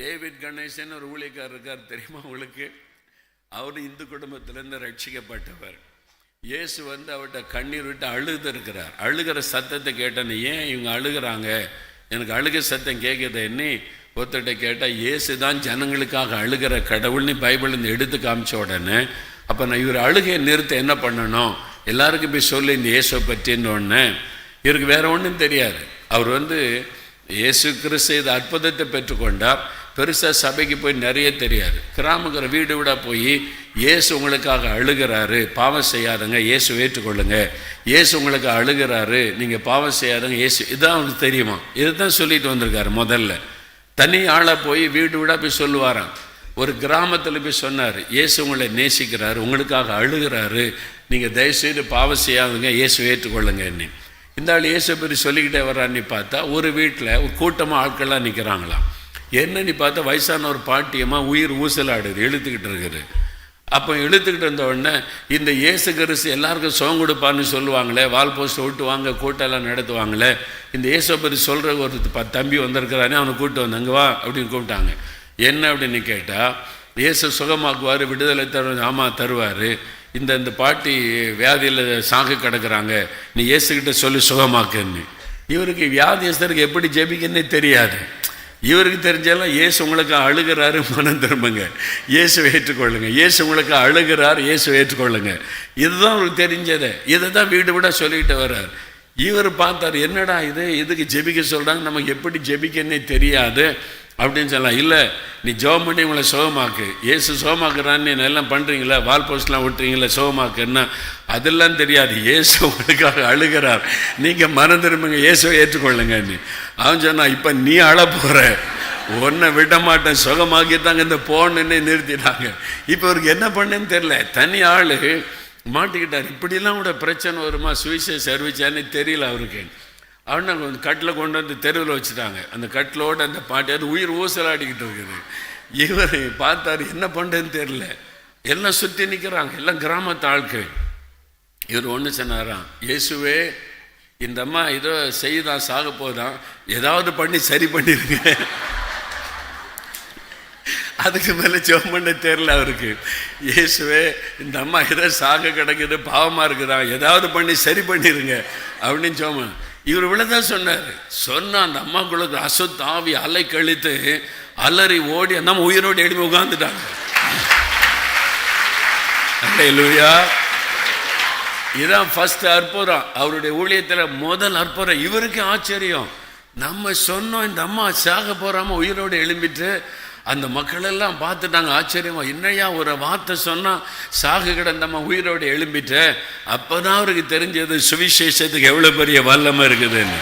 David Ganesan ஒரு ஊழியக்காரர் இருக்கார் தெரியுமா உங்களுக்கு? அவர் இந்து குடும்பத்திலேருந்து ரட்சிக்கப்பட்டவர். இயேசு வந்து அவர்கிட்ட கண்ணீர் விட்டு அழுது இருக்கிறார் அழுகிற சத்தத்தை கேட்டேன்னு ஏன் இவங்க அழுகிறாங்க? எனக்கு அழுக சத்தம் கேட்குதுன்னு ஒருத்தர்கிட்ட கேட்டால் இயேசு தான் ஜனங்களுக்காக அழுகிற கடவுள்னு பைபிள்லேருந்து எடுத்து காமிச்ச உடனே அப்போ நான் இவர் அழுகையை நிறுத்த என்ன பண்ணணும்? எல்லாருக்கும் போய் சொல்லி இந்த இயேசுவை பற்றின்னு ஒன்று இவருக்கு வேறு ஒன்றும் தெரியாது. அவர் வந்து இயேசு கிறிஸ்து இது அற்புதத்தை பெற்றுக்கொண்டார். பெருசாக சபைக்கு போய் நிறைய தெரியாது. கிராமங்கிற வீடு விட போய் இயேசு உங்களுக்காக அழுகிறாரு. பாவம் செய்யாதங்க இயேசு ஏற்றுக்கொள்ளுங்க. இயேசு உங்களுக்கு அழுகிறாரு. நீங்கள் பாவம் செய்யாதங்க இயேசு. இதான் அவருக்கு தெரியுமா? இதுதான் சொல்லிட்டு வந்திருக்காரு முதல்ல. தனி ஆளாக போய் வீடு விட போய் சொல்லுவாராம். ஒரு கிராமத்தில் போய் சொன்னார் இயேசு உங்களை நேசிக்கிறாரு உங்களுக்காக அழுகிறாரு. நீங்கள் தயவுசெய்து பாவம் செய்யாதுங்க இயேசு ஏற்றுக்கொள்ளுங்க என்ன இந்த ஆள் இயேசு சொல்லிக்கிட்டே வர்றான்னு பார்த்தா ஒரு வீட்டில் ஒரு கூட்டமாக ஆட்கள்லாம் நிற்கிறாங்களாம் என்னன்னு பார்த்தா வயசான ஒரு பாட்டியம்மா உயிர் ஊசலாடுது இழுத்துக்கிட்டு இருக்குது. அப்போ இழுத்துக்கிட்டு இருந்த உடனே இந்த இயேசு கிறிஸ்து எல்லாருக்கும் சுகம் கொடுப்பான்னு சொல்லுவாங்களே வால் போஸ்ட் விட்டுவாங்க கூட்டெல்லாம் நடத்துவாங்களே இந்த இயேசு சொல்கிற ஒரு ப- தம்பி வந்திருக்கிறானே அவனை கூப்பிட்டு வந்தாங்க வா அப்படின்னு கூப்பிட்டாங்க. என்ன அப்படின்னு கேட்டால் இயேசு சுகமாக்குவார் விடுதலை தருவார் ஆமாம் தருவார். இந்த இந்த பாட்டி வியாதியில் சாகு கிடக்குறாங்க நீ இயேசுக்கிட்ட சொல்லி சுகமாக்குன்னு. இவருக்கு வியாதியஸ்தருக்கு எப்படி ஜெபிக்கன்னே தெரியாது. இவருக்கு தெரிஞ்சாலும் இயேசு உங்களுக்கு அழுகிறாரு மனம் திரும்புங்க. இயேசு ஏற்றுக்கொள்ளுங்க. இயேசு உங்களுக்கு அழுகிறார் இயேசு ஏற்றுக்கொள்ளுங்க. இதுதான் அவருக்கு தெரிஞ்சது. இதை தான் வீடு விட சொல்லிக்கிட்டு வர்றார். இவர் பார்த்தார் என்னடா இது? இதுக்கு ஜெபிக்க சொல்கிறாங்க நமக்கு எப்படி ஜெபிக்கன்னே தெரியாது. அப்படின்னு சொல்லலாம். இல்லை நீ ஜோம் பண்ணி உங்களை சுகமாக்கு. ஏசு சுகமாக்குறான்னு நீ எல்லாம் பண்ணுறீங்களா வால் போஸ்ட்லாம் விட்டுறீங்களா சுகமாக்குன்னா அதெல்லாம் தெரியாது. ஏசு உங்களுக்காக அழுகிறார். நீங்கள் மனம் திரும்புங்க. இயேசுவை ஏற்றுக்கொள்ளுங்கன்னு. அவன் சொன்னான் இப்போ நீ அழ போகிற உன்னை விட மாட்டேன் சுகமாக்கிட்டாங்க. இந்த போன்னு நிறுத்திட்டாங்க. இப்போ அவருக்கு என்ன பண்ணேன்னு தெரில தனி ஆள் மாட்டிக்கிட்டார். இப்படிலாம் கூட பிரச்சனை வருமா? சுவிசேஷ அறிவிச்சான்னு தெரியல அவருக்கு. அவனை அந்த கட்டில் கொண்டு வந்து தெருவில் வச்சுட்டாங்க. அந்த கட்டிலோடு அந்த பாட்டி அது உயிர் ஊசலாடிக்கிட்டு இருக்குது. இவர் பார்த்தாரு என்ன பண்ணுறதுன்னு தெரில எல்லாம் சுற்றி நிற்கிறாங்க எல்லாம் கிராமத்து ஆட்கள். இவர் ஒன்று சொன்னாராம் இயேசுவே இந்த அம்மா ஏதோ செய்தான் சாக போதான் ஏதாவது பண்ணி சரி பண்ணிடுங்க அதுக்கு மேலே ஜெபம் பண்ண தெரில அவருக்கு. இயேசுவே இந்த அம்மா ஏதோ சாக கிடக்குது பாவமாக இருக்குதான் ஏதாவது பண்ணி சரி பண்ணிடுங்க அப்படின்னு ஜெபம் இவர் இவ்வளோதான் சொன்னார். சொன்னால் அந்த அம்மாக்குள்ள அசுத்தாவி அலை கழித்து அலறி ஓடி அந்த உயிரோடு எழுதி உட்காந்துட்டாங்க அல்லேலூயா இதான் ஃபர்ஸ்ட் அற்புதம். அவருடைய ஊழியத்தில் முதல் அற்புதம். இவருக்கு ஆச்சரியம். நம்ம சொன்னோம் இந்த அம்மா சாக போறாம உயிரோடு எழும்பிட்டு அந்த மக்களெல்லாம் பார்த்துட்டாங்க ஆச்சரியமா என்னையா ஒரு வார்த்தை சொன்னால் சாகு கிடந்தம்மா உயிரோடு அப்போ தான் அவருக்கு தெரிஞ்சது சுவிசேஷத்துக்கு எவ்வளோ பெரிய வல்லமை இருக்குதுன்னு.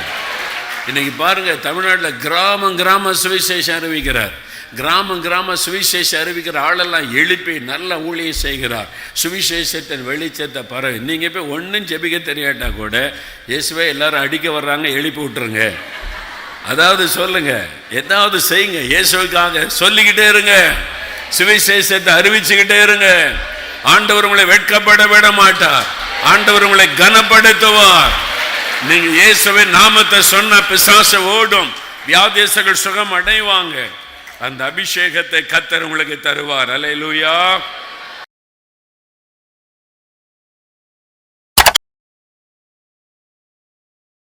இன்னைக்கு பாருங்கள் தமிழ்நாட்டில் கிராமம் கிராம சுவிசேஷம் அறிவிக்கிறார். கிராமம் கிராம சுவிசேஷம் அறிவிக்கிற ஆளெல்லாம் எழுப்பி நல்ல ஊழியம் செய்கிறார். சுவிசேஷத்தின் வெளிச்சத்தை பரவி நீங்கள் போய் ஒன்றும் ஜெபிக்க தெரியாட்டா கூட இயேசுவே எல்லாரும் அடிக்க வர்றாங்க எழுப்பி விட்டுருங்க. அதாவது சொல்லுங்க ஏதாவது செய்யுங்க இயேசுவுக்காக சொல்லிக்கிட்டே இருங்க சுவிசேஷத்தை அறிவிச்சுக்கிட்டே இருங்க. ஆண்டவர் உங்களை வெட்கப்பட விட மாட்டார். ஆண்டவர் உங்களை கனப்படுத்துவார். நீங்க இயேசுவின் நாமத்தை சொன்ன பிசாச ஓடும். வியாதேசங்கள் சுகம் அடைவாங்க அந்த அபிஷேகத்தை கத்தர் உங்களுக்கு தருவார். அலையிலூயா